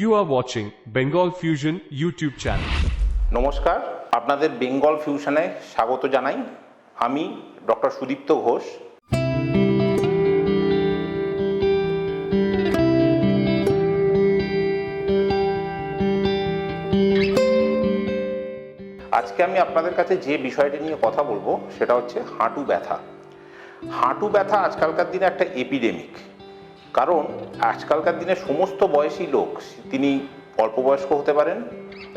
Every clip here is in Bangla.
You are watching Bengal Fusion YouTube channel নমস্কার, আপনাদের বেঙ্গল ফিউশনে স্বাগত জানাই। আমি ডক্টর সুদীপ্ত ঘোষ। আজকে আমি আপনাদের কাছে যে বিষয়টি নিয়ে কথা বলব, সেটা হচ্ছে হাঁটু ব্যথা। হাঁটু ব্যথা আজকালকার দিনে একটা এপিডেমিক কারণ আজকালকার দিনে সমস্ত বয়সী লোক, তিনি অল্প বয়স্ক হতে পারেন,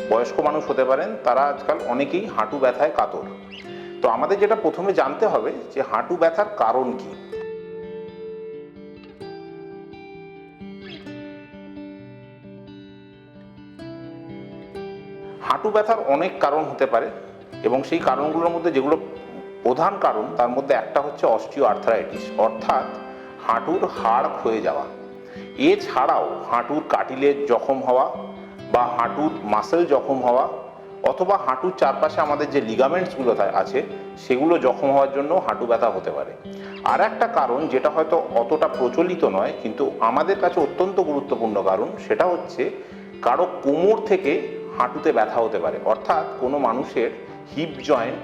বয়স্ক মানুষ হতে পারেন, তারা আজকাল অনেকেই হাঁটু ব্যথায় কাতর। তো আমাদের যেটা প্রথমে জানতে হবে যে হাঁটু ব্যথার কারণ কি? হাঁটু ব্যথার অনেক কারণ হতে পারে এবং সেই কারণগুলোর মধ্যে যেগুলো প্রধান কারণ, তার মধ্যে একটা হচ্ছে অস্টিও আর্থারাইটিস অর্থাৎ হাঁটুর হাড় ক্ষয়ে যাওয়া। এছাড়াও হাঁটুর কাটিলের জখম হওয়া বা হাঁটুর মাসেল জখম হওয়া অথবা হাঁটুর চারপাশে আমাদের যে লিগামেন্টসগুলো আছে, সেগুলো জখম হওয়ার জন্য হাঁটু ব্যথা হতে পারে। আর একটা কারণ যেটা হয়তো অতটা প্রচলিত নয়, কিন্তু আমাদের কাছে অত্যন্ত গুরুত্বপূর্ণ কারণ, সেটা হচ্ছে কারও কোমর থেকে হাঁটুতে ব্যথা হতে পারে। অর্থাৎ কোনো মানুষের হিপ জয়েন্ট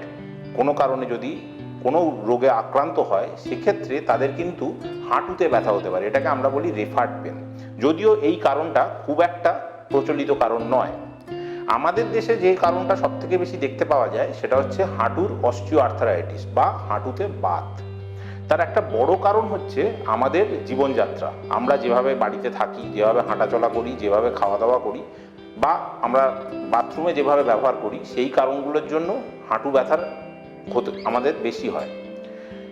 কোনো কারণে যদি কোনো রোগে আক্রান্ত হয়, সেক্ষেত্রে তাদের কিন্তু হাঁটুতে ব্যথা হতে পারে। এটাকে আমরা বলি রেফার্ড পেন যদিও এই কারণটা খুব একটা প্রচলিত কারণ নয়। আমাদের দেশে যে কারণটা সব থেকে বেশি দেখতে পাওয়া যায়, সেটা হচ্ছে হাঁটুর অস্টিও আর্থারাইটিস বা হাঁটুতে বাত। তার একটা বড় কারণ হচ্ছে আমাদের জীবনযাত্রা। আমরা যেভাবে বাড়িতে থাকি, যেভাবে হাঁটাচলা করি, যেভাবে খাওয়া দাওয়া করি বা আমরা বাথরুমে যেভাবে ব্যবহার করি, সেই কারণগুলোর জন্য হাঁটু ব্যথার আমাদের বেশি হয়।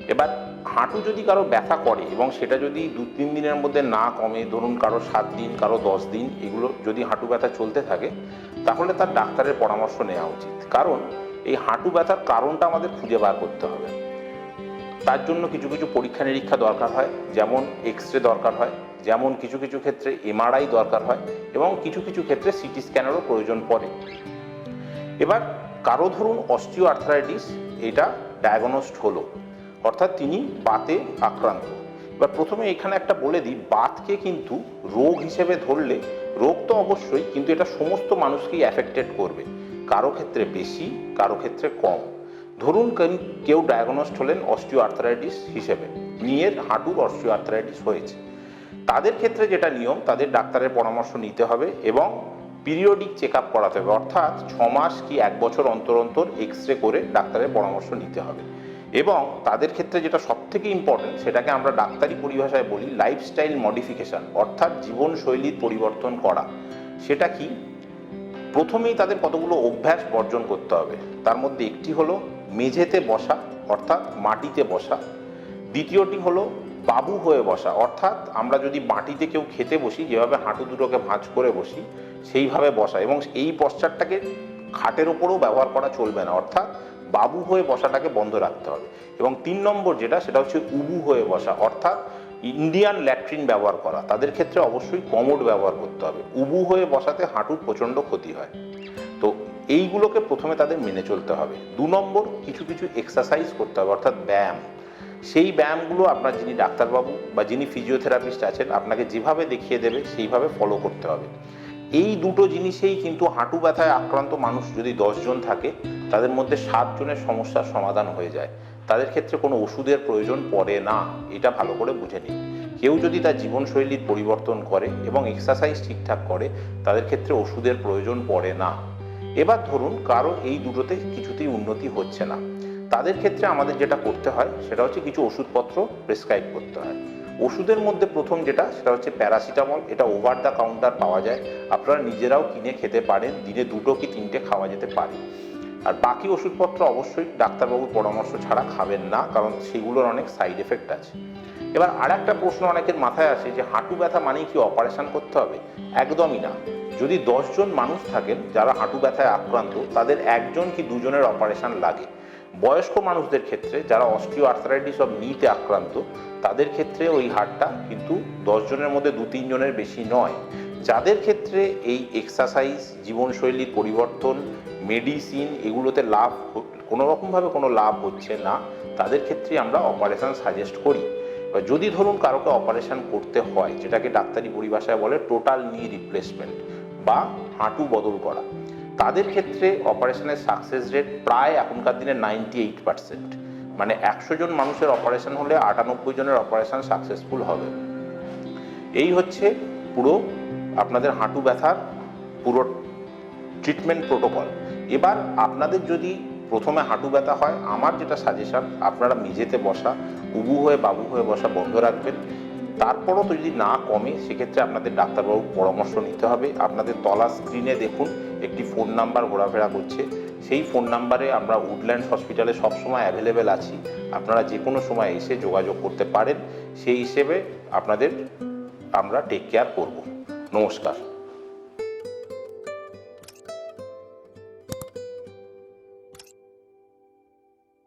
এবার হাঁটু যদি কারও ব্যথা করে এবং সেটা যদি দু, তিন দিনের মধ্যে না কমে, ধরুন কারও সাত দিন, কারও দশ দিন, এগুলো যদি হাঁটু ব্যথা চলতে থাকে, তাহলে তার ডাক্তারের পরামর্শ নেওয়া উচিত। কারণ এই হাঁটু ব্যথার কারণটা আমাদের খুঁজে বার করতে হবে। তার জন্য কিছু কিছু পরীক্ষা নিরীক্ষা দরকার হয়, যেমন এক্স রে দরকার হয়, যেমন কিছু কিছু ক্ষেত্রে এমআরআই দরকার হয় এবং কিছু কিছু ক্ষেত্রে সিটি স্ক্যানেরও প্রয়োজন পড়ে। এবার কারও ধরুন অস্টিও আর্থারাইটিস এটা ডায়াগনোসড হলো। অর্থাৎ তিনি বাতে আক্রান্ত। এবার প্রথমে এখানে একটা বলে দিই, বাতকে কিন্তু রোগ হিসেবে ধরলে, রোগ তো অবশ্যই, কিন্তু এটা সমস্ত মানুষকেই অ্যাফেক্টেড করবে। কারও ক্ষেত্রে বেশি, কারও ক্ষেত্রে কম। ধরুন কেউ ডায়াগনোসড হলেন অস্টিও আর্থারাইটিস হিসেবে। নিয়ের হাঁটুর অস্টিও আর্থারাইটিস হয়েছে। তাদের ক্ষেত্রে যেটা নিয়ম, তাদের ডাক্তারের পরামর্শ নিতে হবে এবং পিরিয়ডিক চেক আপ করাতে হবে। অর্থাৎ ছ মাস কি এক বছর অন্তর অন্তর এক্স রে করে ডাক্তারের পরামর্শ নিতে হবে। এবং তাদের ক্ষেত্রে যেটা সব থেকে ইম্পর্টেন্ট সেটাকে আমরা ডাক্তারি পরিভাষায় বলি লাইফস্টাইল মডিফিকেশন অর্থাৎ জীবনশৈলীর পরিবর্তন করা। সেটা কি? প্রথমেই তাদের কতগুলো অভ্যাস বর্জন করতে হবে। তার মধ্যে একটি হলো মেঝেতে বসা, অর্থাৎ মাটিতে বসা। দ্বিতীয়টি হলো বাবু হয়ে বসা, অর্থাৎ আমরা যদি মাটিতে কেউ খেতে বসি, যেভাবে হাঁটু দুটোকে ভাঁজ করে বসি সেইভাবে বসা। এবং এই পশ্চারটাকে খাটের ওপরেও ব্যবহার করা চলবে না। অর্থাৎ বাবু হয়ে বসাটাকে বন্ধ রাখতে হবে। এবং তিন নম্বর যেটা, সেটা হচ্ছে উবু হয়ে বসা। অর্থাৎ ইন্ডিয়ান ল্যাট্রিন ব্যবহার করা। তাদের ক্ষেত্রে অবশ্যই কমোড ব্যবহার করতে হবে। উবু হয়ে বসাতে হাঁটুর প্রচণ্ড ক্ষতি হয়। তো এইগুলোকে প্রথমে তাদের মেনে চলতে হবে। দু নম্বর, কিছু কিছু এক্সারসাইজ করতে হবে। অর্থাৎ ব্যায়াম। সেই ব্যায়ামগুলো আপনার যিনি ডাক্তারবাবু বা যিনি ফিজিওথেরাপিস্ট আছেন, আপনাকে যেভাবে দেখিয়ে দেবে, সেইভাবে ফলো করতে হবে। এই দুটো জিনিসেই কিন্তু হাঁটু ব্যথায় আক্রান্ত মানুষ যদি দশজন থাকে, তাদের মধ্যে সাতজনের সমস্যার সমাধান হয়ে যায়। তাদের ক্ষেত্রে কোনো ওষুধের প্রয়োজন পড়ে না, এটা ভালো করে বুঝে নিন। কেউ যদি তার জীবনশৈলীর পরিবর্তন করে এবং এক্সারসাইজ ঠিকঠাক করে, তাদের ক্ষেত্রে ওষুধের প্রয়োজন পড়ে না। এবার ধরুন কারও এই দুটোতে কিছুতেই উন্নতি হচ্ছে না। তাদের ক্ষেত্রে আমাদের যেটা করতে হয়, সেটা হচ্ছে কিছু ওষুধপত্র প্রেসক্রাইব করতে হয়। ওষুধের মধ্যে প্রথম যেটা, সেটা হচ্ছে প্যারাসিটামল, এটা ওভার দ্য কাউন্টার পাওয়া যায়। আপনারা নিজেরাও কিনে খেতে পারেন, দিনে দুটো কি তিনটে খাওয়া যেতে পারে। আর বাকি ওষুধপত্র অবশ্যই ডাক্তারবাবুর পরামর্শ ছাড়া খাবেন না, কারণ সেগুলোর অনেক সাইড এফেক্ট আছে। এবার আর একটা প্রশ্ন অনেকের মাথায় আসে যে, হাঁটু ব্যথা মানেই কি অপারেশন করতে হবে? একদমই না। যদি দশজন মানুষ থাকেন যারা হাঁটু ব্যথায় আক্রান্ত, তাদের একজন কি দুজনের অপারেশন লাগে? বয়স্ক মানুষদের ক্ষেত্রে যারা অস্টিও আর্থারাইটিস অফ নিতে আক্রান্ত, তাদের ক্ষেত্রে ওই হারটা কিন্তু দশজনের মধ্যে দু তিনজনের বেশি নয়। যাদের ক্ষেত্রে এই এক্সারসাইজ, জীবনশৈলীর পরিবর্তন, মেডিসিন এগুলোতে লাভ কোনো রকমভাবে কোনো লাভ হচ্ছে না, তাদের ক্ষেত্রে আমরা অপারেশন সাজেস্ট করি। যদি ধরুন কারোকে অপারেশন করতে হয়, যেটাকে ডাক্তারি পরিভাষায় বলে টোটাল নি রিপ্লেসমেন্ট বা হাঁটু বদল করা তাদের ক্ষেত্রে অপারেশনের সাকসেস রেট প্রায় এখনকার দিনে নাইনটি এইট পার্সেন্ট মানে একশো জন মানুষের অপারেশন হলে আটানব্বই জনের অপারেশন সাকসেসফুল হবে। এই হচ্ছে পুরো আপনাদের হাঁটু ব্যথার পুরো ট্রিটমেন্ট প্রোটোকল এবার আপনাদের যদি প্রথমে হাঁটু ব্যথা হয়, আমার যেটা সাজেশন আপনারা মেঝেতে বসা, উবু হয়ে বাবু হয়ে বসা বন্ধ রাখবেন। তারপরও তো যদি না কমে, সেক্ষেত্রে আপনাদের ডাক্তারবাবুর পরামর্শ নিতে হবে। আপনাদের তলা স্ক্রিনে দেখুন একটি ফোন নাম্বার ঘোরাফেরা করছে। সেই ফোন নাম্বারে আমরা উডল্যান্ড হসপিটালে সবসময় অ্যাভেলেবেল আছি। আপনারা যে কোনো সময় এসে যোগাযোগ করতে পারেন। সেই হিসেবে আপনাদের আমরা টেক কেয়ার করব। নমস্কার।